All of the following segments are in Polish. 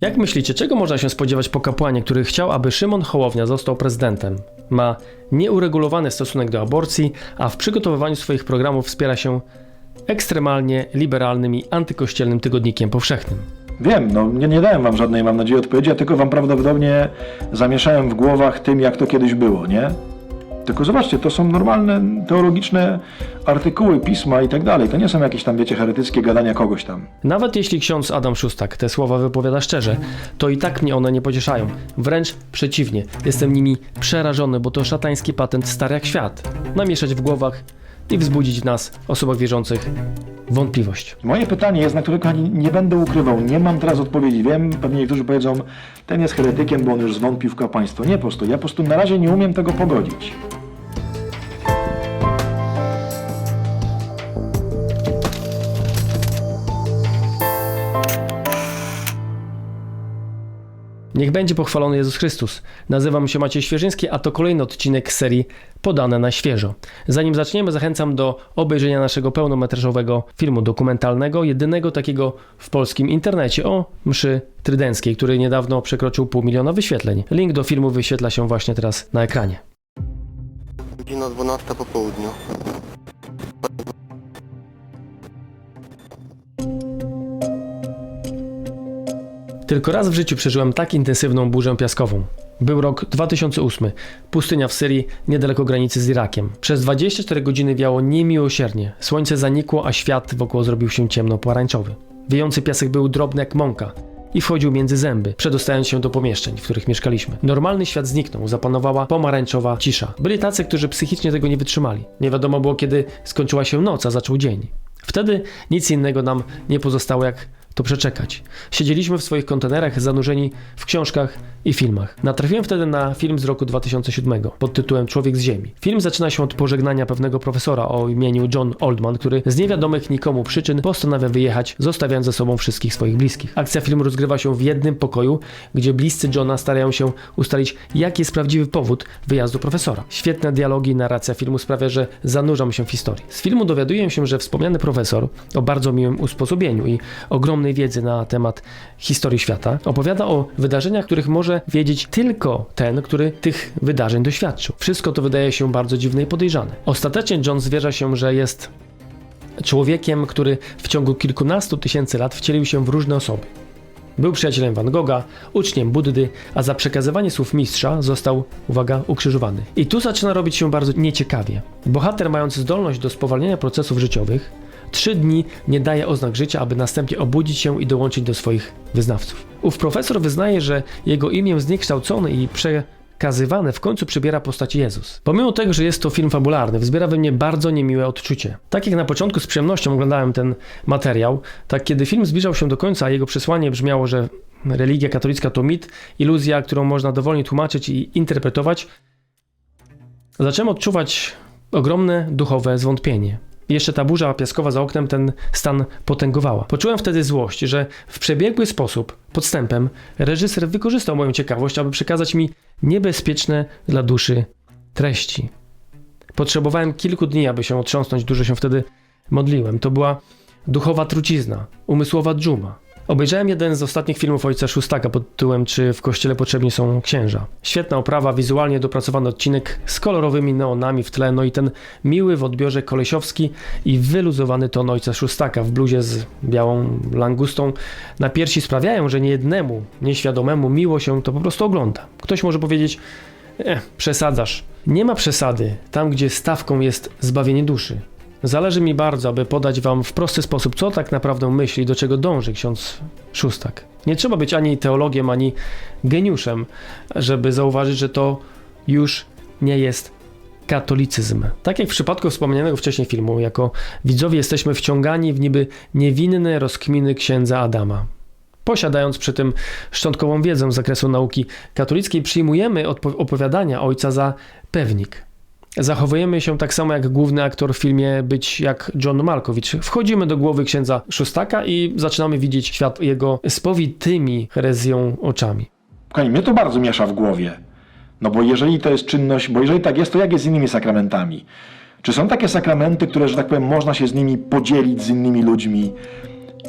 Jak myślicie, czego można się spodziewać po kapłanie, który chciał, aby Szymon Hołownia został prezydentem? Ma nieuregulowany stosunek do aborcji, a w przygotowywaniu swoich programów wspiera się ekstremalnie liberalnym i antykościelnym tygodnikiem powszechnym. Wiem, no nie, nie dałem wam żadnej, mam nadzieję, odpowiedzi, ja tylko wam prawdopodobnie zamieszałem w głowach tym, jak to kiedyś było, nie? Tylko zobaczcie, to są normalne teologiczne artykuły, pisma i tak dalej. To nie są jakieś tam, wiecie, heretyckie gadania kogoś tam. Nawet jeśli ksiądz Adam Szustak te słowa wypowiada szczerze, to i tak mnie one nie pocieszają. Wręcz przeciwnie, jestem nimi przerażony, bo to szatański patent stary jak świat. Namieszać w głowach i wzbudzić w nas, osobach wierzących, wątpliwość. Moje pytanie jest, na które kochani nie będę ukrywał, nie mam teraz odpowiedzi. Wiem, pewnie niektórzy powiedzą, ten jest heretykiem, bo on już zwątpił w kapłaństwo. Nie po prostu, ja po prostu na razie nie umiem tego pogodzić. Niech będzie pochwalony Jezus Chrystus. Nazywam się Maciej Świeżyński, a to kolejny odcinek serii Podane na świeżo. Zanim zaczniemy, zachęcam do obejrzenia naszego pełnometrażowego filmu dokumentalnego, jedynego takiego w polskim internecie o mszy trydenckiej, który niedawno przekroczył pół miliona wyświetleń. Link do filmu wyświetla się właśnie teraz na ekranie. Godzina 12 po południu. Tylko raz w życiu przeżyłem tak intensywną burzę piaskową. Był rok 2008. Pustynia w Syrii, niedaleko granicy z Irakiem. Przez 24 godziny wiało niemiłosiernie. Słońce zanikło, a świat wokół zrobił się ciemno-pomarańczowy. Wiejący piasek był drobny jak mąka i wchodził między zęby, przedostając się do pomieszczeń, w których mieszkaliśmy. Normalny świat zniknął, zapanowała pomarańczowa cisza. Byli tacy, którzy psychicznie tego nie wytrzymali. Nie wiadomo było, kiedy skończyła się noc, a zaczął dzień. Wtedy nic innego nam nie pozostało, jak to przeczekać. Siedzieliśmy w swoich kontenerach zanurzeni w książkach i filmach. Natrafiłem wtedy na film z roku 2007 pod tytułem Człowiek z Ziemi. Film zaczyna się od pożegnania pewnego profesora o imieniu John Oldman, który z niewiadomych nikomu przyczyn postanawia wyjechać, zostawiając ze sobą wszystkich swoich bliskich. Akcja filmu rozgrywa się w jednym pokoju, gdzie bliscy Johna starają się ustalić, jaki jest prawdziwy powód wyjazdu profesora. Świetne dialogi i narracja filmu sprawia, że zanurzam się w historii. Z filmu dowiaduję się, że wspomniany profesor o bardzo miłym usposobieniu i ogromnej wiedzy na temat historii świata opowiada o wydarzeniach, których może wiedzieć tylko ten, który tych wydarzeń doświadczył. Wszystko to wydaje się bardzo dziwne i podejrzane. Ostatecznie John zwierza się, że jest człowiekiem, który w ciągu kilkunastu tysięcy lat wcielił się w różne osoby. Był przyjacielem Van Gogha, uczniem Buddy, a za przekazywanie słów mistrza został, uwaga, ukrzyżowany. I tu zaczyna robić się bardzo nieciekawie. Bohater, mając zdolność do spowalniania procesów życiowych, trzy dni nie daje oznak życia, aby następnie obudzić się i dołączyć do swoich wyznawców. Ów profesor wyznaje, że jego imię zniekształcone i przekazywane w końcu przybiera postać Jezus. Pomimo tego, że jest to film fabularny, wzbiera we mnie bardzo niemiłe odczucie. Tak jak na początku z przyjemnością oglądałem ten materiał, tak kiedy film zbliżał się do końca, a jego przesłanie brzmiało, że religia katolicka to mit, iluzja, którą można dowolnie tłumaczyć i interpretować, zacząłem odczuwać ogromne duchowe zwątpienie. Jeszcze ta burza piaskowa za oknem ten stan potęgowała. Poczułem wtedy złość, że w przebiegły sposób, podstępem, reżyser wykorzystał moją ciekawość, aby przekazać mi niebezpieczne dla duszy treści. Potrzebowałem kilku dni, aby się otrząsnąć, dużo się wtedy modliłem. To była duchowa trucizna, umysłowa dżuma. Obejrzałem jeden z ostatnich filmów ojca Szustaka pod tytułem Czy w kościele potrzebni są księża. Świetna oprawa, wizualnie dopracowany odcinek z kolorowymi neonami w tle, no i ten miły w odbiorze kolesiowski i wyluzowany ton ojca Szustaka w bluzie z białą langustą na piersi sprawiają, że niejednemu, nieświadomemu miło się to po prostu ogląda. Ktoś może powiedzieć, eh, przesadzasz. Nie ma przesady tam, gdzie stawką jest zbawienie duszy. Zależy mi bardzo, aby podać Wam w prosty sposób, co tak naprawdę myśli, do czego dąży ksiądz Szustak. Nie trzeba być ani teologiem, ani geniuszem, żeby zauważyć, że to już nie jest katolicyzm. Tak jak w przypadku wspomnianego wcześniej filmu, jako widzowie jesteśmy wciągani w niby niewinne rozkminy księdza Adama. Posiadając przy tym szczątkową wiedzę z zakresu nauki katolickiej, przyjmujemy opowiadania ojca za pewnik. Zachowujemy się tak samo jak główny aktor w filmie być jak John Malkowicz. Wchodzimy do głowy księdza Szustaka i zaczynamy widzieć świat jego spowitymi herezją oczami. Kochani, mnie to bardzo miesza w głowie. No bo jeżeli to jest czynność, bo jeżeli tak jest, to jak jest z innymi sakramentami? Czy są takie sakramenty, które, że tak powiem, można się z nimi podzielić z innymi ludźmi?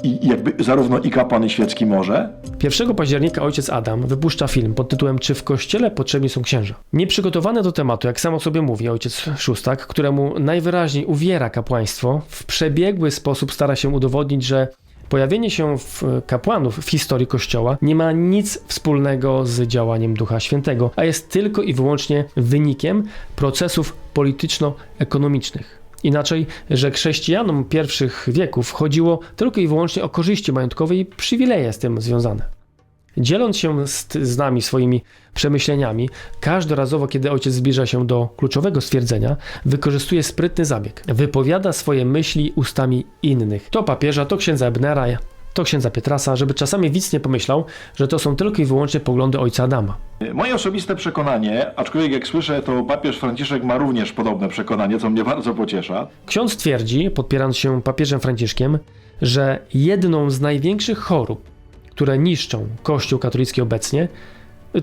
I jakby zarówno i kapłan i świecki może? 1 października ojciec Adam wypuszcza film pod tytułem Czy w kościele potrzebni są księża? Nieprzygotowany do tematu, jak sam o sobie mówi ojciec Szóstak, któremu najwyraźniej uwiera kapłaństwo, w przebiegły sposób stara się udowodnić, że pojawienie się w kapłanów w historii Kościoła nie ma nic wspólnego z działaniem Ducha Świętego, a jest tylko i wyłącznie wynikiem procesów polityczno-ekonomicznych. Inaczej, że chrześcijanom pierwszych wieków chodziło tylko i wyłącznie o korzyści majątkowe i przywileje z tym związane. Dzieląc się z, z nami swoimi przemyśleniami, każdorazowo, kiedy ojciec zbliża się do kluczowego stwierdzenia, wykorzystuje sprytny zabieg. Wypowiada swoje myśli ustami innych. To papieża, to księdza Ebnera, to księdza Pietrasa, żeby czasami widz nie pomyślał, że to są tylko i wyłącznie poglądy ojca Adama. Moje osobiste przekonanie, aczkolwiek jak słyszę, to papież Franciszek ma również podobne przekonanie, co mnie bardzo pociesza. Ksiądz twierdzi, podpierając się papieżem Franciszkiem, że jedną z największych chorób, które niszczą Kościół katolicki obecnie,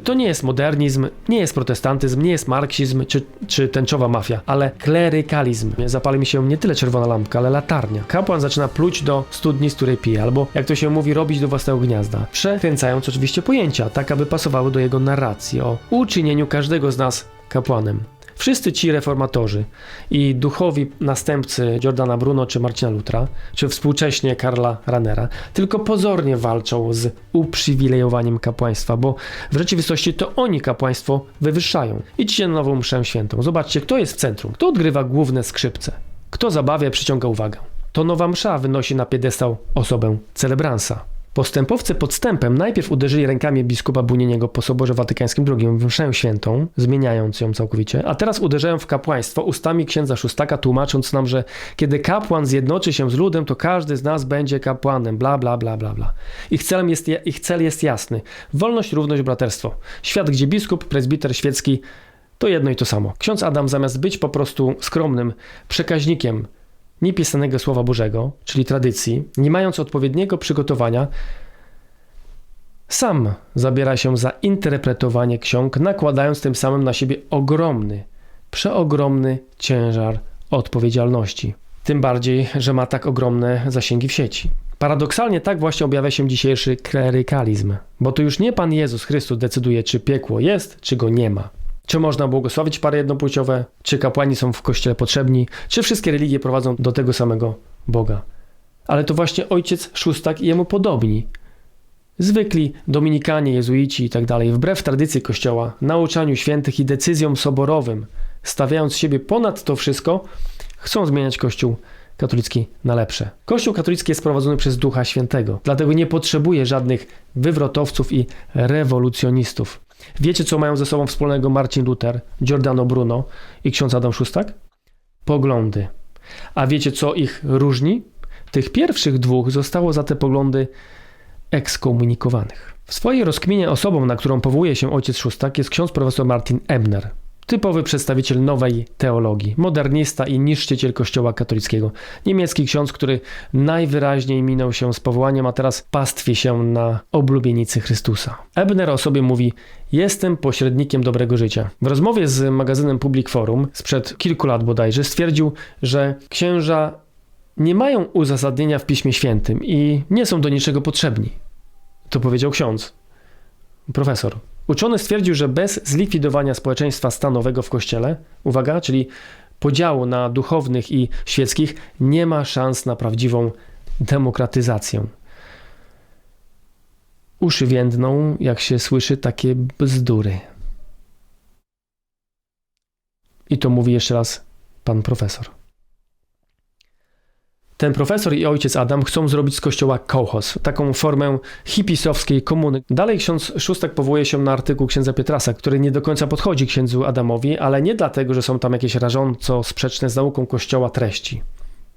to nie jest modernizm, nie jest protestantyzm, nie jest marksizm czy, czy tęczowa mafia, ale klerykalizm. Zapali mi się nie tyle czerwona lampka, ale latarnia. Kapłan zaczyna pluć do studni, z której pije, albo jak to się mówi, robić do własnego gniazda. Przekręcając oczywiście pojęcia, tak aby pasowały do jego narracji o uczynieniu każdego z nas kapłanem. Wszyscy ci reformatorzy i duchowi następcy Giordana Bruno czy Marcina Lutra, czy współcześnie Karla Ranera, tylko pozornie walczą z uprzywilejowaniem kapłaństwa, bo w rzeczywistości to oni kapłaństwo wywyższają. Idźcie na nową mszę świętą. Zobaczcie, kto jest w centrum, kto odgrywa główne skrzypce, kto zabawia, przyciąga uwagę. To nowa msza wynosi na piedestał osobę celebransa. Postępowcy podstępem najpierw uderzyli rękami biskupa Bunieniego po Soborze Watykańskim II w mszę świętą, zmieniając ją całkowicie, a teraz uderzają w kapłaństwo ustami księdza Szóstaka, tłumacząc nam, że kiedy kapłan zjednoczy się z ludem, to każdy z nas będzie kapłanem, bla, bla, bla, bla, bla. Ich, celem jest, ich cel jest jasny. Wolność, równość, braterstwo. Świat, gdzie biskup, prezbiter świecki to jedno i to samo. Ksiądz Adam zamiast być po prostu skromnym przekaźnikiem niepisanego Słowa Bożego, czyli tradycji, nie mając odpowiedniego przygotowania, sam zabiera się za interpretowanie ksiąg, nakładając tym samym na siebie ogromny, przeogromny ciężar odpowiedzialności. Tym bardziej, że ma tak ogromne zasięgi w sieci. Paradoksalnie tak właśnie objawia się dzisiejszy klerykalizm, bo to już nie Pan Jezus Chrystus decyduje, czy piekło jest, czy go nie ma. Czy można błogosławić pary jednopłciowe? Czy kapłani są w kościele potrzebni? Czy wszystkie religie prowadzą do tego samego Boga? Ale to właśnie ojciec Szóstak i jemu podobni. Zwykli dominikanie, jezuici i tak wbrew tradycji kościoła, nauczaniu świętych i decyzjom soborowym, stawiając siebie ponad to wszystko, chcą zmieniać kościół katolicki na lepsze. Kościół katolicki jest prowadzony przez Ducha Świętego, dlatego nie potrzebuje żadnych wywrotowców i rewolucjonistów. Wiecie, co mają ze sobą wspólnego Marcin Luther, Giordano Bruno i ksiądz Adam Szóstak? Poglądy. A wiecie, co ich różni? Tych pierwszych dwóch zostało za te poglądy ekskomunikowanych. W swojej rozkminie osobą, na którą powołuje się ojciec Szóstak, jest ksiądz profesor Martin Ebner. Typowy przedstawiciel nowej teologii, modernista i niszczyciel kościoła katolickiego. Niemiecki ksiądz, który najwyraźniej minął się z powołaniem, a teraz pastwi się na oblubienicy Chrystusa. Ebner o sobie mówi: Jestem pośrednikiem dobrego życia. W rozmowie z magazynem Public Forum sprzed kilku lat bodajże stwierdził, że księża nie mają uzasadnienia w Piśmie Świętym i nie są do niczego potrzebni. To powiedział ksiądz, profesor. Uczony stwierdził, że bez zlikwidowania społeczeństwa stanowego w kościele, uwaga, czyli podziału na duchownych i świeckich, nie ma szans na prawdziwą demokratyzację. Uszy więdną, jak się słyszy takie bzdury. I to mówi jeszcze raz pan profesor. Ten profesor i ojciec Adam chcą zrobić z kościoła kołchos, taką formę hipisowskiej komuny. Dalej ksiądz Szóstak powołuje się na artykuł księdza Pietrasa, który nie do końca podchodzi księdzu Adamowi, ale nie dlatego, że są tam jakieś rażąco sprzeczne z nauką kościoła treści.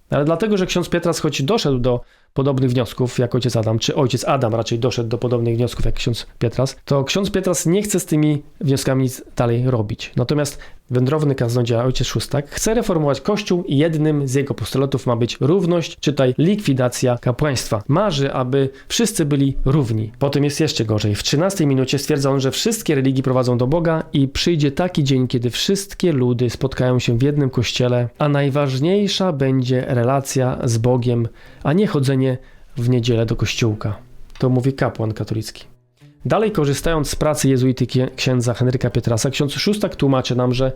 Ale dlatego, że ksiądz Pietras, choć doszedł do podobnych wniosków jak ojciec Adam, czy ojciec Adam raczej doszedł do podobnych wniosków jak ksiądz Pietras, to ksiądz Pietras nie chce z tymi wnioskami nic dalej robić. Natomiast wędrowny kaznodzieja ojciec Szóstak chce reformować Kościół i jednym z jego postulatów ma być równość, czytaj likwidacja kapłaństwa. Marzy, aby wszyscy byli równi. Potem jest jeszcze gorzej. W 13 minucie stwierdza on, że wszystkie religie prowadzą do Boga i przyjdzie taki dzień, kiedy wszystkie ludy spotkają się w jednym kościele, a najważniejsza będzie relacja z Bogiem, a nie chodzenie w niedzielę do kościółka. To mówi kapłan katolicki. Dalej korzystając z pracy jezuity księdza Henryka Pietrasa, ksiądz Szóstak tłumaczy nam, że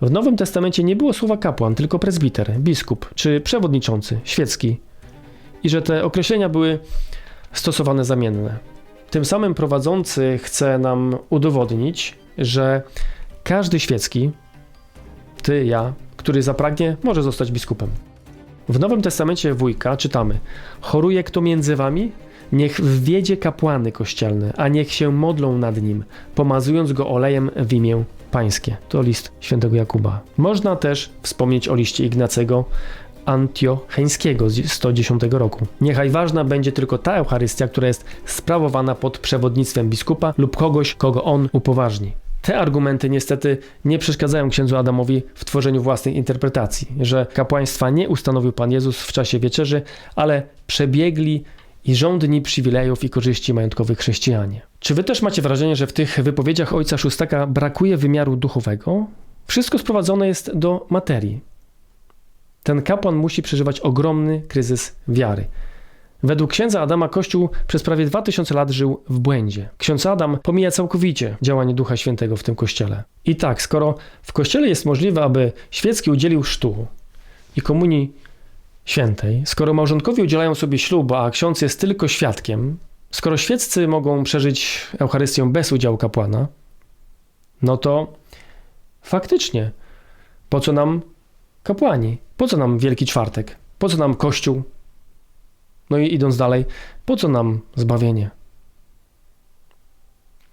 w Nowym Testamencie nie było słowa kapłan, tylko prezbiter, biskup czy przewodniczący, świecki. I że te określenia były stosowane zamienne. Tym samym prowadzący chce nam udowodnić, że każdy świecki, ty, ja, który zapragnie, może zostać biskupem. W Nowym Testamencie wujka czytamy: Choruje kto między wami? Niech wwiedzie kapłany kościelne, a niech się modlą nad nim, pomazując go olejem w imię Pańskie. To list świętego Jakuba. Można też wspomnieć o liście Ignacego Antiocheńskiego z 110 roku. Niechaj ważna będzie tylko ta Eucharystia, która jest sprawowana pod przewodnictwem biskupa lub kogoś, kogo on upoważni. Te argumenty niestety nie przeszkadzają księdzu Adamowi w tworzeniu własnej interpretacji, że kapłaństwa nie ustanowił Pan Jezus w czasie wieczerzy, ale przebiegli i żądni przywilejów i korzyści majątkowych chrześcijanie. Czy wy też macie wrażenie, że w tych wypowiedziach ojca Szóstaka brakuje wymiaru duchowego? Wszystko sprowadzone jest do materii. Ten kapłan musi przeżywać ogromny kryzys wiary. Według księdza Adama Kościół przez prawie 2000 lat żył w błędzie. Ksiądz Adam pomija całkowicie działanie Ducha Świętego w tym kościele. I tak, skoro w kościele jest możliwe, aby świecki udzielił chrztu i komunii świętej, skoro małżonkowie udzielają sobie ślubu, a ksiądz jest tylko świadkiem, skoro świeccy mogą przeżyć Eucharystię bez udziału kapłana, no to faktycznie po co nam kapłani? Po co nam Wielki Czwartek? Po co nam Kościół? No i idąc dalej, po co nam zbawienie?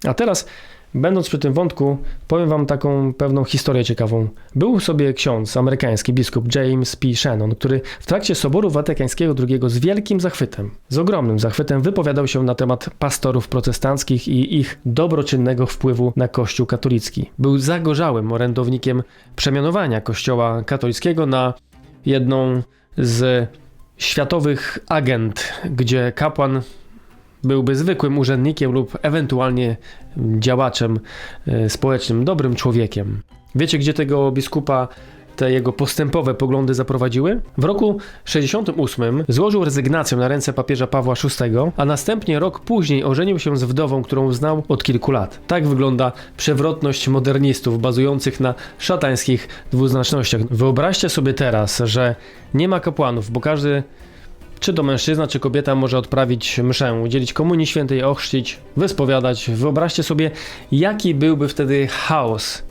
A teraz, będąc przy tym wątku, powiem wam taką pewną historię ciekawą. Był sobie ksiądz, amerykański biskup James P. Shannon, który w trakcie Soboru Watykańskiego II z wielkim zachwytem, z ogromnym zachwytem wypowiadał się na temat pastorów protestanckich i ich dobroczynnego wpływu na Kościół katolicki. Był zagorzałym orędownikiem przemianowania Kościoła katolickiego na jedną z światowych agent, gdzie kapłan byłby zwykłym urzędnikiem lub ewentualnie działaczem e, społecznym, dobrym człowiekiem. Wiecie, gdzie tego biskupa te jego postępowe poglądy zaprowadziły? W roku 68 złożył rezygnację na ręce papieża Pawła VI, a następnie rok później ożenił się z wdową, którą znał od kilku lat. Tak wygląda przewrotność modernistów bazujących na szatańskich dwuznacznościach. Wyobraźcie sobie teraz, że nie ma kapłanów, bo każdy czy to mężczyzna, czy kobieta może odprawić mszę, udzielić komunii świętej, ochrzcić, wyspowiadać. Wyobraźcie sobie, jaki byłby wtedy chaos.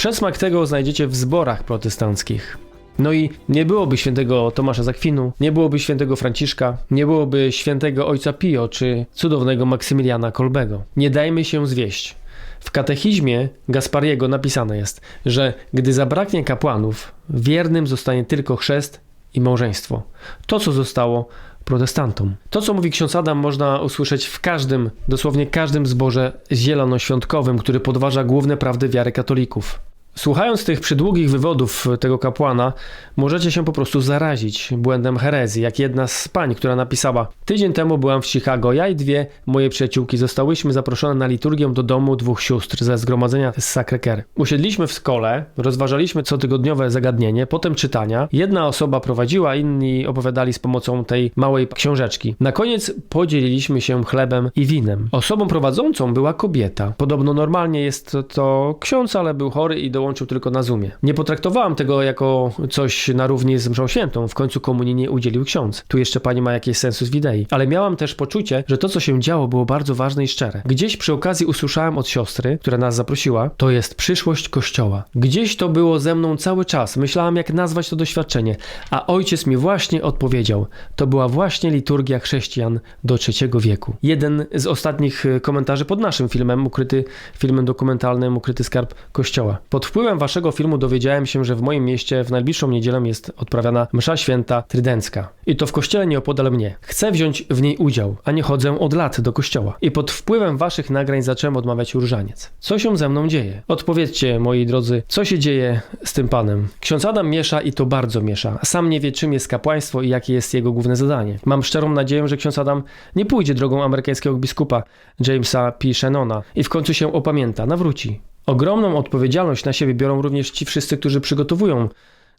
Przedsmak tego znajdziecie w zborach protestanckich. No i nie byłoby świętego Tomasza Zakwinu, nie byłoby świętego Franciszka, nie byłoby świętego ojca Pio czy cudownego Maksymiliana Kolbego. Nie dajmy się zwieść. W katechizmie Gaspariego napisane jest, że gdy zabraknie kapłanów, wiernym zostanie tylko chrzest i małżeństwo. To, co zostało protestantom. To, co mówi ksiądz Adam, można usłyszeć w każdym, dosłownie każdym zborze zielonoświątkowym, który podważa główne prawdy wiary katolików. Słuchając tych przydługich wywodów tego kapłana, możecie się po prostu zarazić błędem herezji, jak jedna z pań, która napisała: Tydzień temu byłam w Chicago, ja i dwie moje przyjaciółki zostałyśmy zaproszone na liturgię do domu dwóch sióstr ze zgromadzenia z Sacré-Cœur. Usiedliśmy w skole, rozważaliśmy cotygodniowe zagadnienie, potem czytania. Jedna osoba prowadziła, inni opowiadali z pomocą tej małej książeczki. Na koniec podzieliliśmy się chlebem i winem. Osobą prowadzącą była kobieta. Podobno normalnie jest to, to ksiądz, ale był chory i dołączył tylko na Zoomie. Nie potraktowałam tego jako coś na równi z mszą świętą. W końcu komunii nie udzielił ksiądz. Tu jeszcze pani ma jakieś sensus videi. Ale miałam też poczucie, że to, co się działo, było bardzo ważne i szczere. Gdzieś przy okazji usłyszałem od siostry, która nas zaprosiła, to jest przyszłość kościoła. Gdzieś to było ze mną cały czas. Myślałam, jak nazwać to doświadczenie. A ojciec mi właśnie odpowiedział. To była właśnie liturgia chrześcijan do III wieku. Jeden z ostatnich e, komentarzy pod naszym filmem, ukryty filmem dokumentalnym Ukryty Skarb Kościoła. Pod wpływem waszego filmu dowiedziałem się, że w moim mieście w najbliższą niedzielę jest odprawiana msza święta trydencka. I to w kościele nieopodal mnie. Chcę wziąć w niej udział, a nie chodzę od lat do kościoła. I pod wpływem waszych nagrań zacząłem odmawiać różaniec. Co się ze mną dzieje? Odpowiedzcie, moi drodzy, co się dzieje z tym panem? Ksiądz Adam miesza i to bardzo miesza. Sam nie wie, czym jest kapłaństwo i jakie jest jego główne zadanie. Mam szczerą nadzieję, że ksiądz Adam nie pójdzie drogą amerykańskiego biskupa Jamesa P. Shannona i w końcu się opamięta, nawróci. Ogromną odpowiedzialność na siebie biorą również ci wszyscy, którzy przygotowują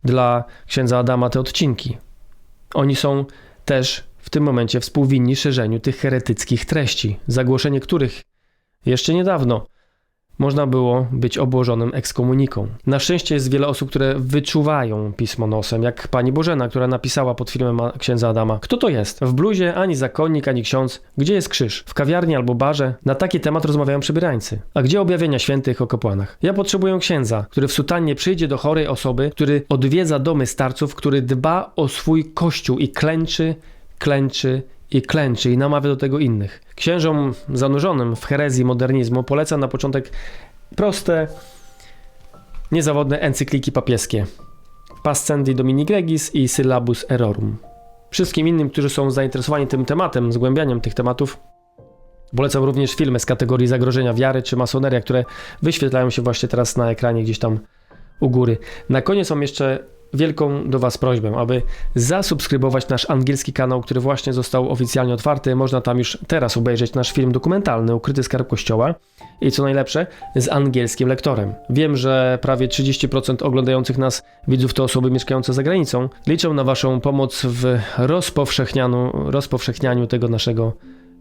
dla księdza Adama te odcinki. Oni są też w tym momencie współwinni szerzeniu tych heretyckich treści, zagłoszenie których jeszcze niedawno można było być obłożonym ekskomuniką. Na szczęście jest wiele osób, które wyczuwają pismo nosem, jak pani Bożena, która napisała pod filmem księdza Adama. Kto to jest? W bluzie ani zakonnik, ani ksiądz. Gdzie jest krzyż? W kawiarni albo barze? Na taki temat rozmawiają przebierańcy. A gdzie objawienia świętych o kapłanach? Ja potrzebuję księdza, który w sutannie przyjdzie do chorej osoby, który odwiedza domy starców, który dba o swój kościół i klęczy, klęczy i klęczy i namawia do tego innych. Księżom zanurzonym w herezji modernizmu poleca na początek proste, niezawodne encykliki papieskie Pascendi Domini Gregis i Syllabus Errorum. Wszystkim innym, którzy są zainteresowani tym tematem, zgłębianiem tych tematów, polecam również filmy z kategorii zagrożenia wiary czy masoneria, które wyświetlają się właśnie teraz na ekranie gdzieś tam u góry. Na koniec mam jeszcze wielką do Was prośbę, aby zasubskrybować nasz angielski kanał, który właśnie został oficjalnie otwarty. Można tam już teraz obejrzeć nasz film dokumentalny Ukryty Skarb Kościoła i co najlepsze, z angielskim lektorem. Wiem, że prawie 30% oglądających nas widzów to osoby mieszkające za granicą. Liczę na Waszą pomoc w rozpowszechnianiu, rozpowszechnianiu tego naszego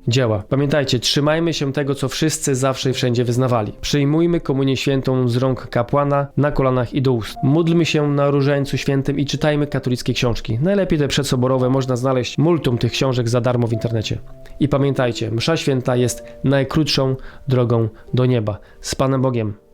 dzieła. Pamiętajcie, trzymajmy się tego, co wszyscy zawsze i wszędzie wyznawali. Przyjmujmy komunię świętą z rąk kapłana na kolanach i do ust. Módlmy się na różańcu świętym i czytajmy katolickie książki. Najlepiej te przedsoborowe można znaleźć multum tych książek za darmo w internecie. I pamiętajcie, msza święta jest najkrótszą drogą do nieba. Z Panem Bogiem.